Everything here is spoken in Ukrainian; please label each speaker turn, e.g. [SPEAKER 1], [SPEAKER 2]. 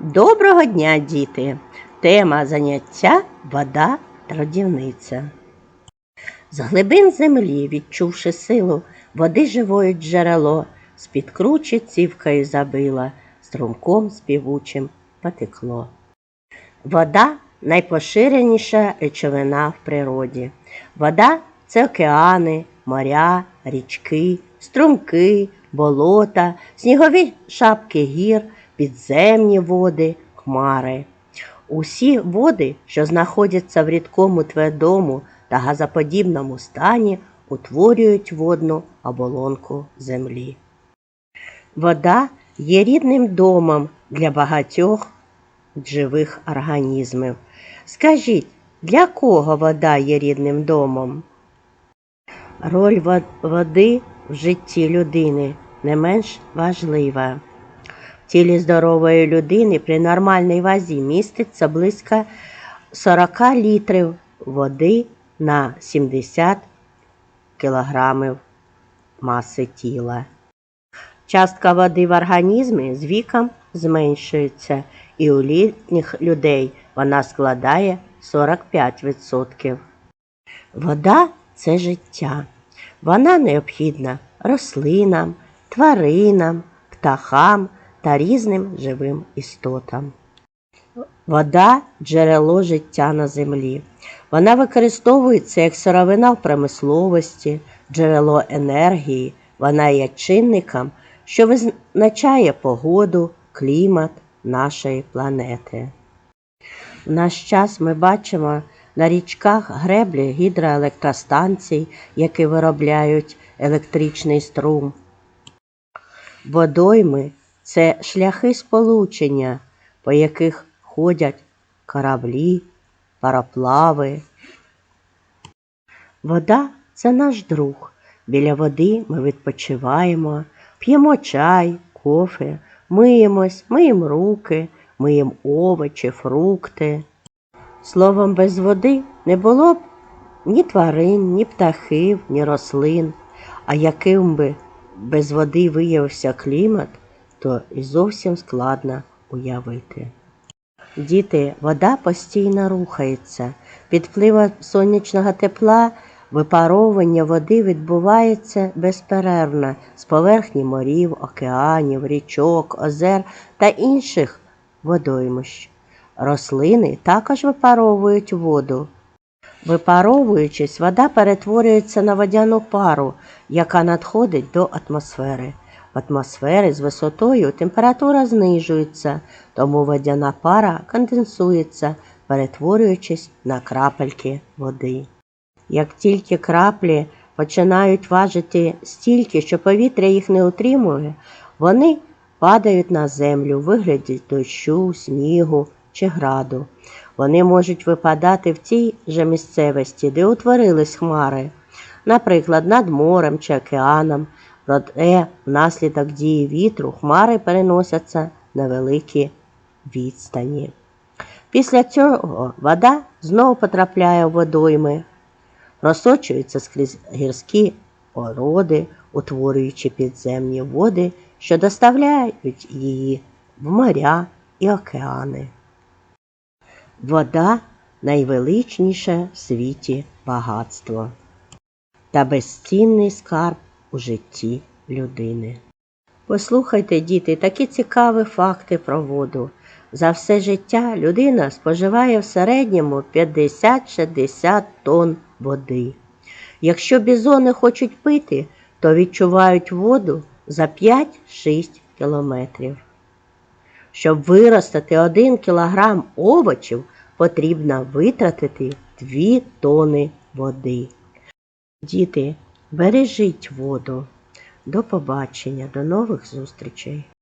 [SPEAKER 1] Доброго дня, діти! Тема заняття вода трудівниця. З глибин землі, відчувши силу, води живої джерело, з-під кручі цівкою забила, струмком співучим потекло. Вода найпоширеніша речовина в природі. Вода це океани, моря, річки, струмки, болота, снігові шапки гір, підземні води, хмари. Усі води, що знаходяться в рідкому твердому та газоподібному стані, утворюють водну оболонку землі. Вода є рідним домом для багатьох живих організмів. Скажіть, для кого вода є рідним домом? Роль води в житті людини не менш важлива. Тілі здорової людини при нормальній вазі міститься близько 40 літрів води на 70 кілограмів маси тіла. Частка води в організмі з віком зменшується, і у літніх людей вона складає 45%. Вода це життя. Вона необхідна рослинам, тваринам, птахам та різним живим істотам. Вода джерело життя на землі. Вона використовується як сировина в промисловості, джерело енергії, вона є чинником, що визначає погоду, клімат нашої планети. В наш час ми бачимо на річках греблі гідроелектростанцій, які виробляють електричний струм. Водойми це шляхи сполучення, по яких ходять кораблі, пароплави. Вода це наш друг. Біля води ми відпочиваємо, п'ємо чай, кофе, миємось, миємо руки, миємо овочі, фрукти. Словом, без води не було б ні тварин, ні птахів, ні рослин. А яким би без води виявився клімат, то і зовсім складно уявити. Діти, вода постійно рухається. Під впливом сонячного тепла випаровування води відбувається безперервно з поверхні морів, океанів, річок, озер та інших водоймищ. Рослини також випаровують воду. Випаровуючись, вода перетворюється на водяну пару, яка надходить до атмосфери. В атмосфері з висотою температура знижується, тому водяна пара конденсується, перетворюючись на крапельки води. Як тільки краплі починають важити стільки, що повітря їх не утримує, вони падають на землю в вигляді дощу, снігу чи граду. Вони можуть випадати в тій же місцевості, де утворились хмари, наприклад, над морем чи океаном, проте внаслідок дії вітру хмари переносяться на великі відстані. Після цього вода знову потрапляє в водойми, розсочується скрізь гірські ороди, утворюючи підземні води, що доставляють її в моря і океани. Вода найвеличніше в світі багатство та безцінний скарб у житті людини. Послухайте, діти, такі цікаві факти про воду. За все життя людина споживає в середньому 50-60 тонн води. Якщо бізони хочуть пити, то відчувають воду за 5-6 кілометрів. Щоб виростити 1 кілограм овочів, потрібно витратити 2 тони води. Діти, бережіть воду. До побачення, до нових зустрічей!